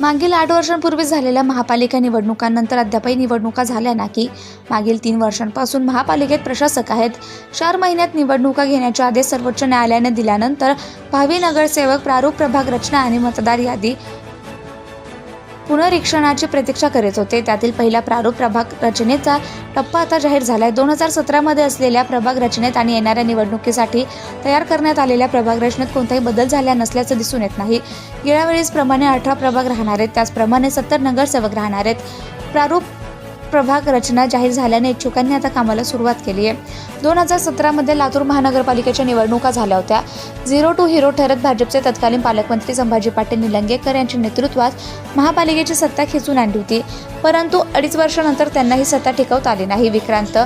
मागील आठ वर्षांपूर्वी झालेल्या महापालिका निवडणुकांनंतर अद्यापही निवडणुका झाल्या ना की मागील तीन वर्षांपासून महापालिकेत प्रशासक आहेत. चार महिन्यात निवडणुका घेण्याचे आदेश सर्वोच्च न्यायालयाने दिल्यानंतर भावी नगरसेवक प्रारूप प्रभाग रचना आणि मतदार यादी पुनरीक्षणाची प्रतीक्षा करीत होते. त्यातील पहिला प्रारूप प्रभाग रचनेचा टप्पा आता जाहीर झालाय. दोन हजार सतरामध्ये असलेल्या प्रभाग रचनेत आणि येणाऱ्या निवडणुकीसाठी तयार करण्यात आलेल्या प्रभाग रचनेत कोणताही बदल झाला नसल्याचं दिसून येत नाही. गेल्या वेळेसप्रमाणे अठरा प्रभाग राहणार आहेत. त्याचप्रमाणे सत्तर नगरसेवक राहणार आहेत. प्रारूप प्रभाग रचना जाहीर झाल्याने इच्छुकांनी आता कामाला सुरुवात केली आहे. दोन हजार सतरामध्ये लातूर महानगरपालिकेच्या निवडणुका झाल्या होत्या. झिरो टू हिरो ठरत भाजपचे तत्कालीन पालकमंत्री संभाजी पाटील निलंगेकर यांच्या नेतृत्वात महापालिकेची सत्ता खेचून आणली होती. परंतु अडीच वर्षानंतर त्यांना ही सत्ता टिकवता आली नाही. विक्रांत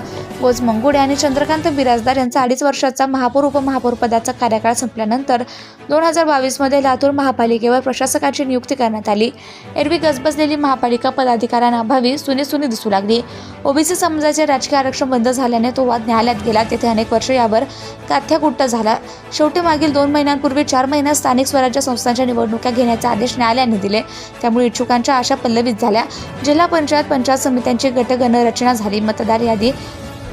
गोज मंगुडे आणि चंद्रकांत बिराजदार यांचा अडीच वर्षाचा महापौर उपमहापौरपदाचा कार्यकाळ संपल्यानंतर दोन हजार बावीसमध्ये लातूर महापालिकेवर प्रशासकाची नियुक्ती करण्यात आली. एरवी गजबजलेली महापालिका पदाधिकाऱ्यांअभावी सुनी सुनी दिसू लागली. ओबीसी समाजाचे राजकीय आरक्षण बंद झाल्याने तो वाद न्यायालयात गेला. तेथे अनेक वर्ष यावर काथ्याकुट्ट झाला. शेवटी मागील दोन महिन्यांपूर्वी चार महिन्यात स्थानिक स्वराज्य संस्थांच्या निवडणुका घेण्याचे आदेश न्यायालयाने दिले. त्यामुळे इच्छुकांच्या आशा पल्लवित झाल्या. जिल्हा पंचायत पंचायत समित्यांची गटगण रचना झाली. मतदार यादी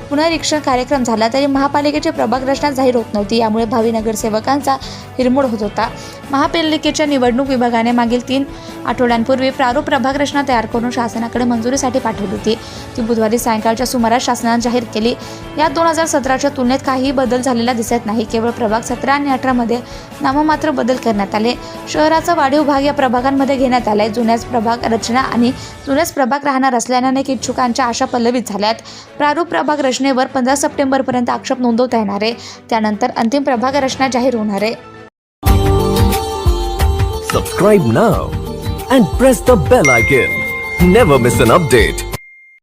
पुनरीक्षण कार्यक्रम झाला तरी महापालिकेची प्रभाग रचना जाहीर होत नव्हती. यामुळे भावी नगरसेवकांचा हिरमोड होत होता. महापालिकेच्या निवडणूक विभागाने मागील तीन आठवड्यांपूर्वी प्रारूप प्रभाग रचना तयार करून शासनाकडे मंजुरीसाठी पाठवली होती. ती बुधवारी सायंकाळच्या सुमारास शासनाने जाहीर केली. यात दोन हजार सतराच्या तुलनेत काहीही बदल झालेला दिसत नाही. केवळ प्रभाग सतरा आणि अठरामध्ये नाममात्र बदल करण्यात आले. शहराचा वाढीव भाग या प्रभागांमध्ये घेण्यात आलाय. जुन्याच प्रभाग रचना आणि जुन्याच प्रभाग राहणार असल्याने अनेक इच्छुकांच्या आशा पल्लवित झाल्यात. प्रारूप प्रभाग रचना रचनेवर पंधरा सप्टेंबरपर्यंत आक्षेप नोंदवता येणार आहे. त्यानंतर अंतिम प्रभाग रचना जाहीर होणार आहे. Subscribe now and press the bell icon never miss an update